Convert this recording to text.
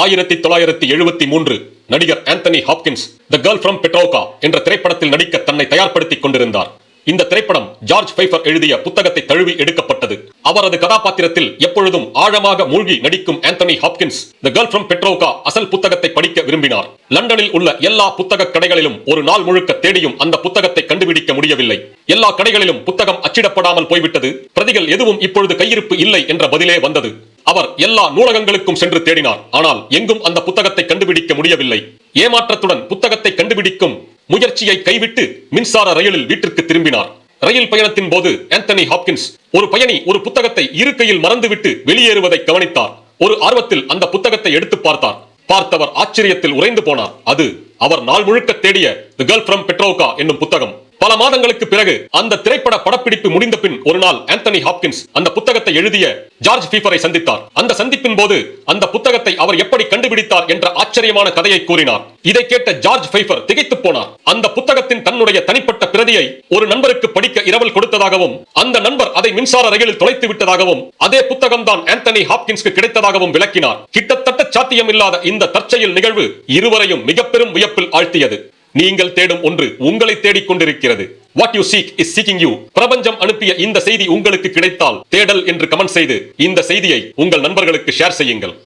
ஆயிரத்தி தொள்ளாயிரத்தி எழுபத்தி மூன்று நடிகர் Anthony Hopkins the girl from Petrovka என்ற திரைப்படத்தில் நடிக்க தன்னை தயார்படுத்திக் கொண்டிருந்தார். இந்த திரைப்படம் ஜார்ஜ் பைஃபர் எழுதிய புத்தகத்தை தழுவி எடுக்கப்பட்டது. அவரது கதாபாத்திரத்தில் எப்பொழுதும் ஆழமாக மூழ்கி நடிக்கும் Anthony Hopkins the girl from Petrovka அசல் புத்தகத்தை படிக்க விரும்பினார். லண்டனில் உள்ள எல்லா புத்தக கடைகளிலும் ஒரு நாள் முழுக்க தேடியும் அந்த புத்தகத்தை கண்டுபிடிக்க முடியவில்லை. எல்லா கடைகளிலும் புத்தகம் அச்சிடப்படாமல் போய்விட்டது. பிரதிகள் எதுவும் இப்பொழுது கையிருப்பு இல்லை என்ற பதிலே வந்தது. அவர் எல்லா நூலகங்களுக்கும் சென்று தேடினார். ஆனால் எங்கும் அந்த புத்தகத்தை கண்டுபிடிக்க முடியவில்லை. ஏமாற்றத்துடன் புத்தகத்தை கண்டுபிடிக்கும் முயற்சியை கைவிட்டு மின்சார ரயிலில் வீட்டிற்கு திரும்பினார். ரயில் பயணத்தின் போது ஆந்தனி ஹாப்கின்ஸ் ஒரு பயணி ஒரு புத்தகத்தை இருக்கையில் மறந்துவிட்டு வெளியேறுவதை கவனித்தார். ஒரு ஆர்வத்தில் அந்த புத்தகத்தை எடுத்து பார்த்தார். பார்த்தவர் ஆச்சரியத்தில் உறைந்து போனார். அது அவர் நாள் முழுக்க தேடிய தி கேர்ள் ஃப்ரம் பெட்ரோகா என்னும் புத்தகம். பல மாதங்களுக்கு பிறகு அந்த திரைப்பட படப்பிடிப்பு முடிந்த பின் ஒரு நாள் ஆந்தனி ஹாப்கின்ஸ் அந்த புத்தகத்தை எழுதிய ஜார்ஜ் பீஃபரை சந்தித்தார். அந்த சந்திப்பின் போது அந்த புத்தகத்தை அவர் எப்படி கண்டுபிடித்தார் என்ற ஆச்சரியமான கதையை கூறினார். இதை கேட்ட ஜார்ஜ் பைஃபர் திகைத்து போனார். அந்த புத்தகத்தின் தன்னுடைய தனிப்பட்ட பிரதியை ஒரு நண்பருக்கு படிக்க இரவல் கொடுத்ததாகவும் அந்த நண்பர் அதை மின்சார ரயிலில் தொலைத்து விட்டதாகவும் அதே புத்தகம் தான் ஆந்தனி ஹாப்கின்ஸ்க்கு கிடைத்ததாகவும் விளக்கினார். கிட்டத்தட்ட சாத்தியமில்லாத இந்த தற்செயல் நிகழ்வு இருவரையும் மிக பெரும் வியப்பில் ஆழ்த்தியது. நீங்கள் தேடும் ஒன்று உங்களை தேடிக் கொண்டிருக்கிறது. What you seek is seeking you பிரபஞ்சம் அனுப்பிய இந்த செய்தி உங்களுக்கு கிடைத்தால் தேடல் என்று கமெண்ட் செய்து இந்த செய்தியை உங்கள் நண்பர்களுக்கு ஷேர் செய்யுங்கள்.